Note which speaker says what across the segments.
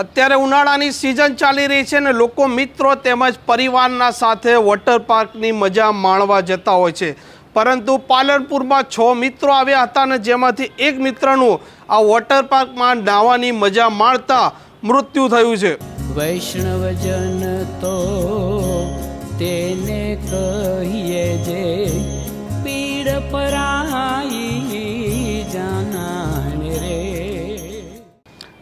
Speaker 1: અત્યારે ઉનાળાની સિઝન ચાલી રહી છે ને લોકો મિત્રો તેમજ પરિવારના સાથે વોટર પાર્કની મજા માણવા જતા હોય છે. પરંતુ પાલનપુરમાં છ મિત્રો આવ્યા હતા ને જેમાંથી એક મિત્રનું આ વોટર પાર્કમાં નાહવાની મજા માણતા મૃત્યુ થયું છે.
Speaker 2: વૈષ્ણવજન તો તેને કહીએ જે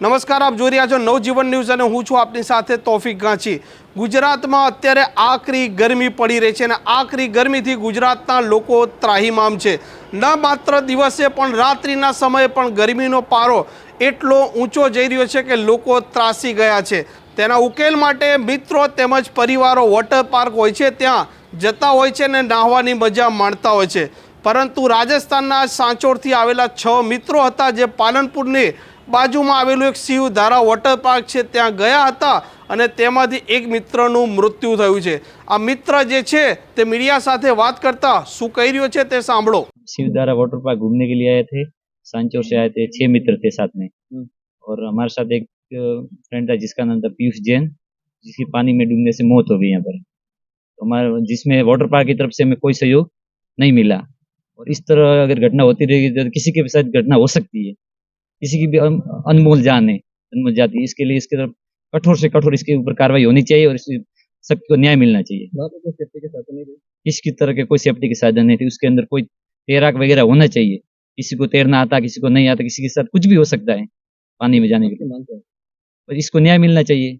Speaker 1: નમસ્કાર, આપ જોઈ રહ્યા છો નવજીવન ન્યૂઝ અને હું છું આપની સાથે તોફિક ગાંચી. ગુજરાતમાં અત્યારે આકરી ગરમી પડી રહી છે અને આકરી ગરમીથી ગુજરાતના લોકો ત્રાહીમામ છે. ન માત્ર દિવસે, પણ રાત્રિના સમયે પણ ગરમીનો પારો એટલો ઊંચો જઈ રહ્યો છે કે લોકો ત્રાસી ગયા છે. તેના ઉકેલ માટે મિત્રો તેમજ પરિવારો વોટર પાર્ક હોય છે, ત્યાં જતા હોય છે ને નાહવાની મજા માણતા હોય છે. પરંતુ રાજસ્થાનના સાંચોરથી આવેલા છ મિત્રો હતા જે પાલનપુરની બાજુમાં આવેલું એક શિવ ધારા વોટર પાર્ક છે ત્યાં ગયા હતા અને તેમાંથી એક મિત્રનું મૃત્યુ થયું છે આ મિત્ર જે છે તે મીડિયા સાથે વાત કરતા શું કહી રહ્યો છે તે સાંભળો
Speaker 3: शिवधारा वाटर पार्क घूमने के लिए आए थे सांचौर से आए थे छह मित्र थे साथ में और हमारे साथ एक फ्रेंड था जिसका नाम था पीयूष जैन जिसकी पानी में डूबने से मौत हो गई यहाँ पर तो हमारे जिसमें वाटर पार्क की तरफ से हमें कोई सहयोग नहीं मिला और इस तरह अगर घटना होती रहेगी तो किसी के भी साथ घटना हो सकती है। किसी की भी अनमोल जान है अनमोल जाती है इसके लिए इसके तरफ़ कठोर से कठोर इसके ऊपर कार्रवाई होनी चाहिए और इस सबको को न्याय मिलना चाहिए। इसकी तरह के कोई सेफ्टी के साधन नहीं थे उसके अंदर कोई तैराक वगैरह होना चाहिए। किसी को तैरना आता किसी को नहीं आता किसी के साथ कुछ भी हो सकता है पानी में जाने के लिए। और इसको न्याय मिलना चाहिए।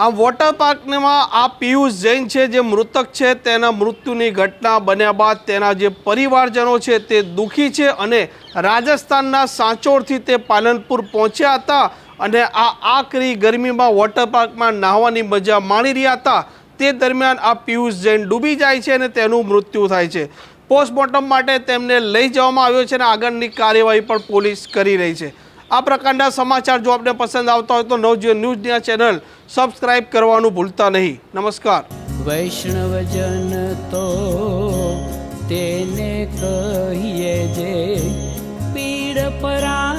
Speaker 1: આ વોટર પાર્કમાં આ પિયુષ જૈન છે, જે મૃતક છે, તેના મૃત્યુની ઘટના બન્યા બાદ તેના જે પરિવારજનો છે તે દુઃખી છે અને રાજસ્થાનના સાંચોરથી તે પાલનપુર પહોંચ્યા હતા અને આ આકરી ગરમીમાં વોટર પાર્કમાં નાહવાની મજા માણી રહ્યા હતા. તે દરમિયાન આ પિયુષ જૈન ડૂબી જાય છે અને તેનું મૃત્યુ થાય છે. પોસ્ટમોર્ટમ માટે તેમને લઈ જવામાં આવ્યો છે અને આગળની કાર્યવાહી પણ પોલીસ કરી રહી છે. આ પ્રકારના સમાચાર જો આપને પસંદ આવતા હોય તો નવજીવન ન્યૂઝની આ ચેનલ સબસ્ક્રાઇબ કરવાનું ભૂલતા નહીં. નમસ્કાર.
Speaker 2: વૈષ્ણવજન તો તેને કહીએ જે પીડ પરાઈ